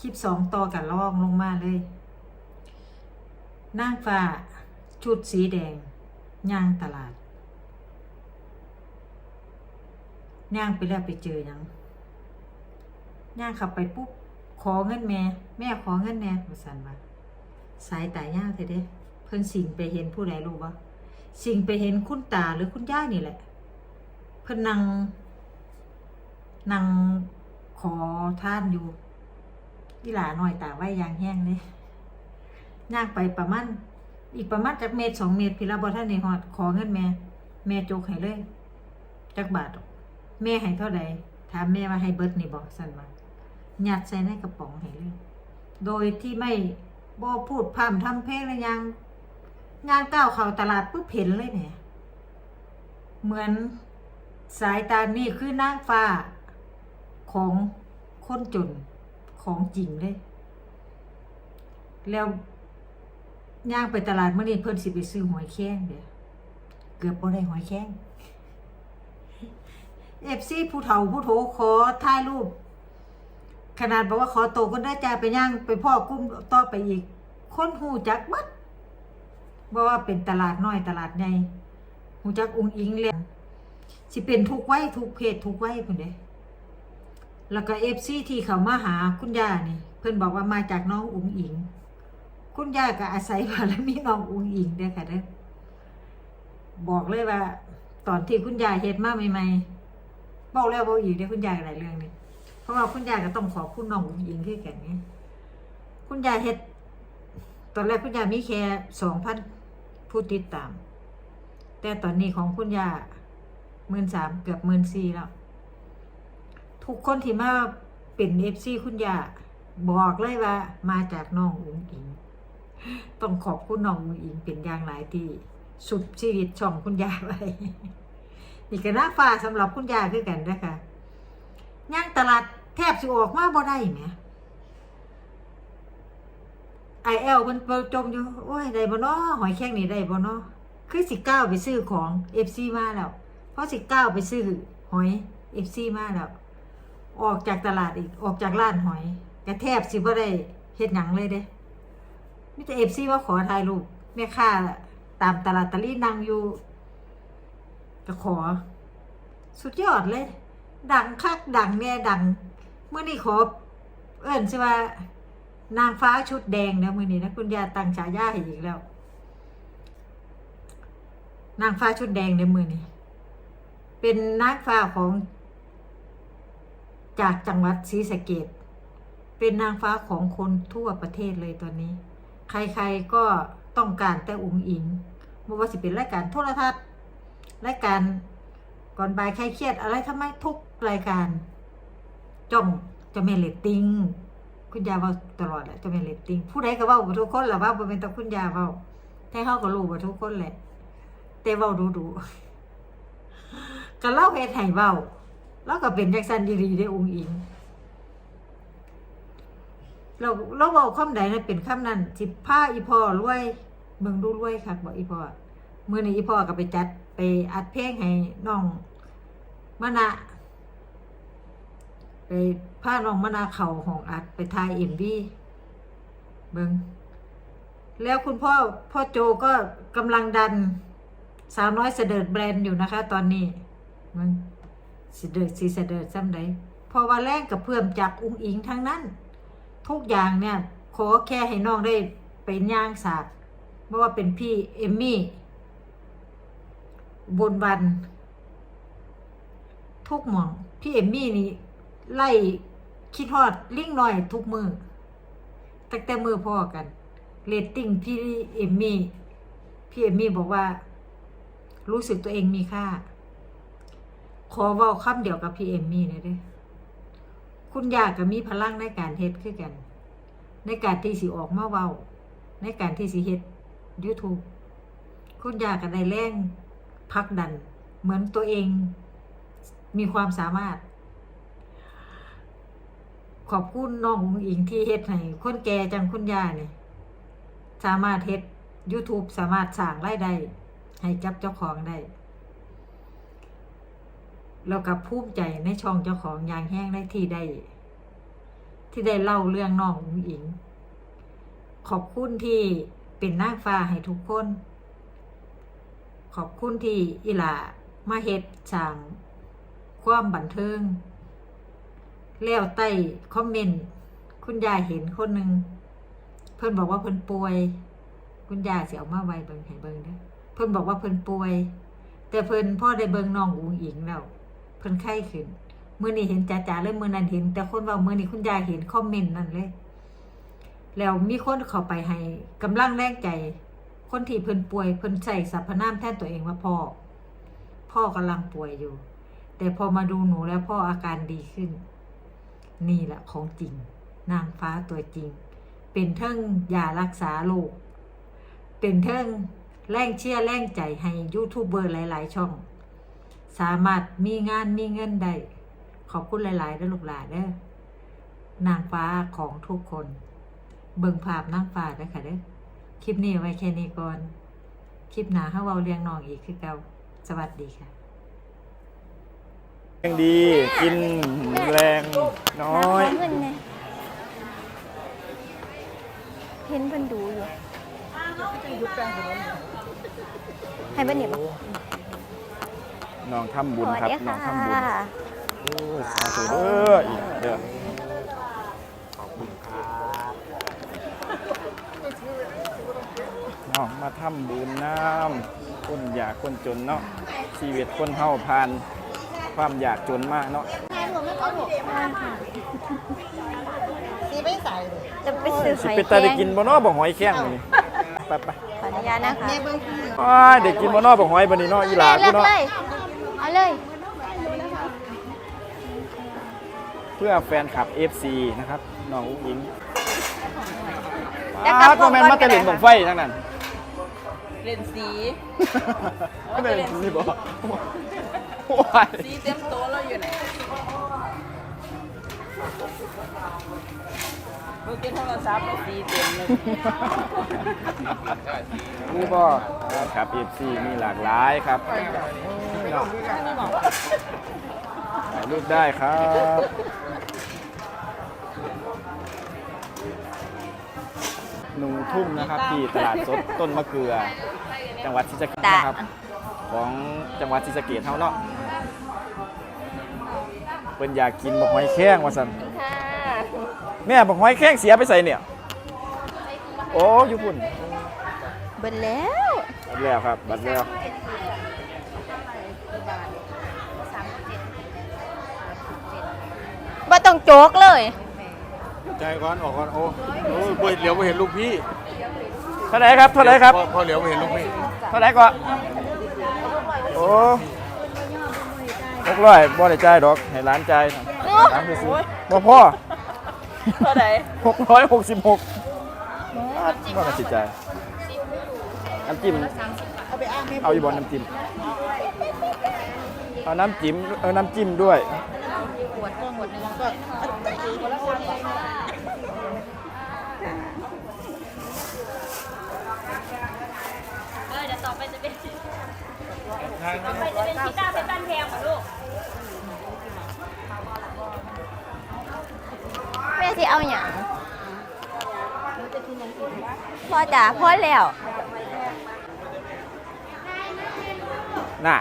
คลิปสองต่อกันล่องลงมาเลยนางฟ้าชุดสีแดงย่างตลาดย่างไปแล้วไปเจอยังย่างขับไปปุ๊บขอเงินแม่ แม่ขอเงินแน่มาสันว่าสายตาย่าวเถอะเด้ เพิ่นสิ่งไปเห็นผู้ใดรู้บ่สิ่งไปเห็นคุณตาหรือคุณย่านี่แหละ เพิ่นนั่งนั่งขอท่านอยู่ อีหลาหน่อยตาไว้ยางแห้งเลยย่างไปประมาณอีกประมาณจักเมตรสองเมตรพี่ละบ่ท่านในฮอดขอเงินแม่ แม่จกให้เลยจักบาทแม่ให้เท่าใดถามแม่ว่าให้เบิร์ดนี่บอกสั่นมาหยัดใส่ในกระป๋องให้เลย โดยที่ไม่บ่พูดพร่ำทำเพลงนะยังงานก้าวเข้าตลาดปุ๊บเห็นเลยเนี่ย เหมือนสายตานี่คือนางฟ้าของคนจน ของจริงเลย แล้วย่างไปตลาดเมื่อนี้เพิ่นสิไปซื้อหอยแครงเด้อเกือบบ่ได้หอยแครงเอฟซีผู้เฒ่าผู้โถขอถ่ายรูป ขนาดบอกว่าขอโตคนได้จ่าไปย่างไปพ่อกุ้มต่อไปอีก คนหูจักบัดบอกว่าเป็นตลาดน้อยตลาดใหญ่หูจักอุงอิงเลยสิเป็นทุกไว้ทุกเพศทุกไว้คนเด้ แล้วก็เอฟซีที่เขามาหาคุณย่านี่เพิ่นบอกว่ามาจากน้องอุงอิง คุณย่าก็อาศัยบารมีน้องอุงอิงเด้อค่ะเด้อบอกเลยว่า ตอนที่คุณย่าเฮ็ดมาใหม่ๆบอกแล้วบอกอีกเด้อคุณย่าหลายเรื่องนี่เพราะว่าคุณย่าก็ต้องขอคุณน้องอุ้งอิงคือกันไงคุณย่าเฮ็ดตอนแรกคุณย่ามีแค่สองพันผู้ติดตาม แต่ตอนนี้ของคุณย่าหมื่นสามเกือบหมื่นสี่แล้ว ทุกคนที่มาเป็นเอฟซีคุณยายบอกเลยว่า มาจากน้องอุ้งอิง ต้องขอบคุณน้องอุ้งอิงเป็นอย่างหลายที่สุดชีวิตช่องคุณยายไว้นี่ก็น่าฟ้าสำหรับคุณยายคือกันนะคะย่างตลาดแทบสิออกมาบ่ได้แหมไอเอลมันจมอยู่ โอ้ยได้บ่เนาะหอยแข้งนี่ได้บ่เนาะคือสิก้าวไปซื้อของ FC มาแล้ว เพราะสิก้าวไปซื้อหอย FC มาแล้ว ออกจากตลาดอีก ออกจากร้านหอยก็แทบสิบ่ได้เฮ็ดหยังเลยเด้มีแต่ FC ว่าขอถ่ายรูปแม่ค้าตามตลาดตะลี่นั่งอยู่ก็ขอ สุดยอดเลย ดังคักดังแน่ดังเมื่อนี้ขอ เอิ้นใช่ว่านางฟ้าชุดแดงนะมื่อนี้นะคุณยาตั้งฉายาให้อีกแล้ว นางฟ้าชุดแดงในมือนี้เป็นนางฟ้าของ จากจังหวัดศรีสะเกดเป็นนางฟ้าของคนทั่วประเทศเลยตอนนี้ ใครๆก็ต้องการแต่อุ๋งอิงไม่ว่าสิเป็นรายการโทรทัศน์รายการก่อนบ่ายใครเครียดอะไรทำไมทุกรายการจ้องจะเมเลตติ้งคุณยาเว่าตลอดแหละจะเมเลตติ้งผู้ใดก็ว่าทุกคนแหละว่าเป็นตะคุณยาเว่าแต่เฮาก็รู้บ่ทุกคนแหละแต่เว้าดูดูๆก็เล่าเฮ็ดให้เว้า แล้วก็เป็นแจังซั่นดีๆได้องค์อิงเราเราเว้าคำใดนะเป็นคำนั้นสิพาอีพอรวยเบงดูรวยคักบ่อีพ่อมื้อนี้อีพอก็ไปจัดไปอัดเพลงให้น้องมะนะไปพาน้องมะนาเข่าห้องอัดไปทายเอ็มบีเบิงแล้วคุณพ่อพ่อโจก็กำลังดันสาวน้อยเสดิร์ดแบรนด์อยู่นะคะ ตอนนี้มึง เสดิดสีเสดิดซ้ำใดเพอว่าแรงกับเพื่อมจากอุ้งอิงทั้งนั้น ทุกอย่างเนี่ยขอแค่ให้น้องได้เป็นย่างสากเพราะว่าเป็นพี่เอมมี่บนวัน ทุกหมอง พี่เอมมี่นี่ไล่คิดฮอดลิงหน่อยทุกมือตั้งแต่มือพ่อกันเรตติ้งพี่เอมมี่พี่เอมมี่บอกว่า รู้สึกตัวเองมีค่า ขอเว้าคำเดียวกับพี่เอมมี่หน่อยเด้อคุณยากก็มีพลังในการเฮ็ดคือกัน ในการที่สิออกมาเว้า ในการที่สิเฮ็ด YouTube คุณยาก็ได้แรงพักดัน เหมือนตัวเองมีความสามารถ ขอบคุณน้องอิงที่เฮ็ดให้คนแก่จังคุณยาเนี่ยสามารถเฮ็ด YouTube สามารถสร้างรายได้ให้จับเจ้าของได้ แล้วกับภูมิใจในช่องเจ้าของยางแห้งได้ที่ได้ ที่ได้เล่าเรื่องน้องอุ๋งอิง ขอบคุณที่เป็นนางฟ้าให้ทุกคน ขอบคุณที่อิลามาเฮ็ดสร้างความบันเทิง แล้วใต้คอมเมนต์คุณยายเห็นคนหนึ่งเพิ่นบอกว่าเพิ่นป่วย คุณยายเสิเอามาไว้เบิ่งให้เบิ่งเด้อเพิ่นบอกว่าเพิ่นป่วย แต่เพิ่นพ่อได้เบิ่งน้องอุ๋งอิงแล้ว เพิ่นไข้ขึ้นมื้อนี้เห็นจ๋าๆเลยมื้อนั้นเห็น แต่คนว่ามื้อนี้คุณยายเห็นคอมเมนต์นั่นเลย แล้วมีคนเข้าไปให้กำลังแรงใจ คนที่เพิ่นป่วยเพิ่นใส่สรรพนามแทนตัวเองว่าพ่อ พ่อกำลังป่วยอยู่ แต่พอมาดูหนูแล้วพ่ออาการดีขึ้น นี่แหละของจริง นางฟ้าตัวจริง เป็นเทิงยารักษาโรคเป็นเทิงแรงเชียร์แรงใจให้ยูทูบเบอร์หลาย ๆ ช่อง สามารถมีงานมีเงินได้ขอบคุณหลายๆเด้อลูกหลานเด้อนางฟ้าของทุกคน เบิ่งภาพนางฟ้าเด้อค่ะเด้อคลิปนี้เอาไว้แค่นี้ก่อน คลิปหน้าเฮาเว้าเรียงน้องอีกคือเก่าสวัสดีค่ะ แรงดี กินแรงน้อย เงินไงเห็นเพิ่นดูอยู่ให้เพิ่นเนี่ยบอก น้องทำบุญสวัสครับดีน้องค่ะทำบุญโอ้ยสาธุเด้ออีกเด้อขอบคุณครับน้องมาทำบุญน้ำคนอยากคนจนเนาะชีวิตคนเฮาผ่านความอยากจนมากเนาะจะไปซื้อสิหอยเป็นแคตารได้งกินบ่เนาะบ่หอยแข้งนี่ไปไปขออนุญาตนะคะๆอ้ายได้กินบ่เนาะบ่หอยบัดนี้เนาะอีหลาเลืกูอกเนาะ เลย เอาเลย เพื่อแฟนคลับ FC นะครับน้องอุ้งอิงแล้วก็ป้าก็แม่นพวกมาแต่เล่นก่บัอนงไฟทั้งนั้น เล่นสี ไม่ได้เล่นสีบ่โอ้ยสีเต็มโต๊ะเราอยู่ไหน เมื่อกี้โทรศัพท์เราสีเต็มเลยนี่บ่ครับ FC มีหลากหลายครับเนาะถ่ายรูปได้ครับหนุ่งทุ่งนะครับที่ตลาดสดต้นมะเกลือ จังหวัดศรีสะเกษนะครับ ของจังหวัดศรีสะเกษเฮาเนาะเพิ่นอยากกินบักหอยแข้งว่าซั่นค่ะ แม่บักหอยแข้งเสียไปใส่เนี่ย โอ้อยู่พุ่นเบิดแล้วบัดแล้วครับบัดแล้วบ่ต้องโจกเลย ใจก่อนออกก่อนโอ้โอ้ยเว้ยเหลียวไปเห็นลูกพี่เท่าไหร่ครับเท่าไหร่ครับ พอพอเหลียวไปเห็นลูกพี่เท่าไหร่ก็โอ้หกร้อยบ่ได้จ่ายดอกให้ร้านจ่ายร้านไปซื้อบ่พอ เท่าไหร่หกร้อยหกสิบหกบ่น่าสิจ่ายน้ำจิ้มเอาอีบอลน้ำจิ้มเอาน้ำจิ้มเออน้ำจิ้มด้วยเออเดี๋ยวต่อไปจะเป็นต่อไปจะเป็นพิต้าเป็นบ้านแพงเหรอลูก แม่ สิเอาหยังพ่อจ๋าพ่อแล้ว น่ะ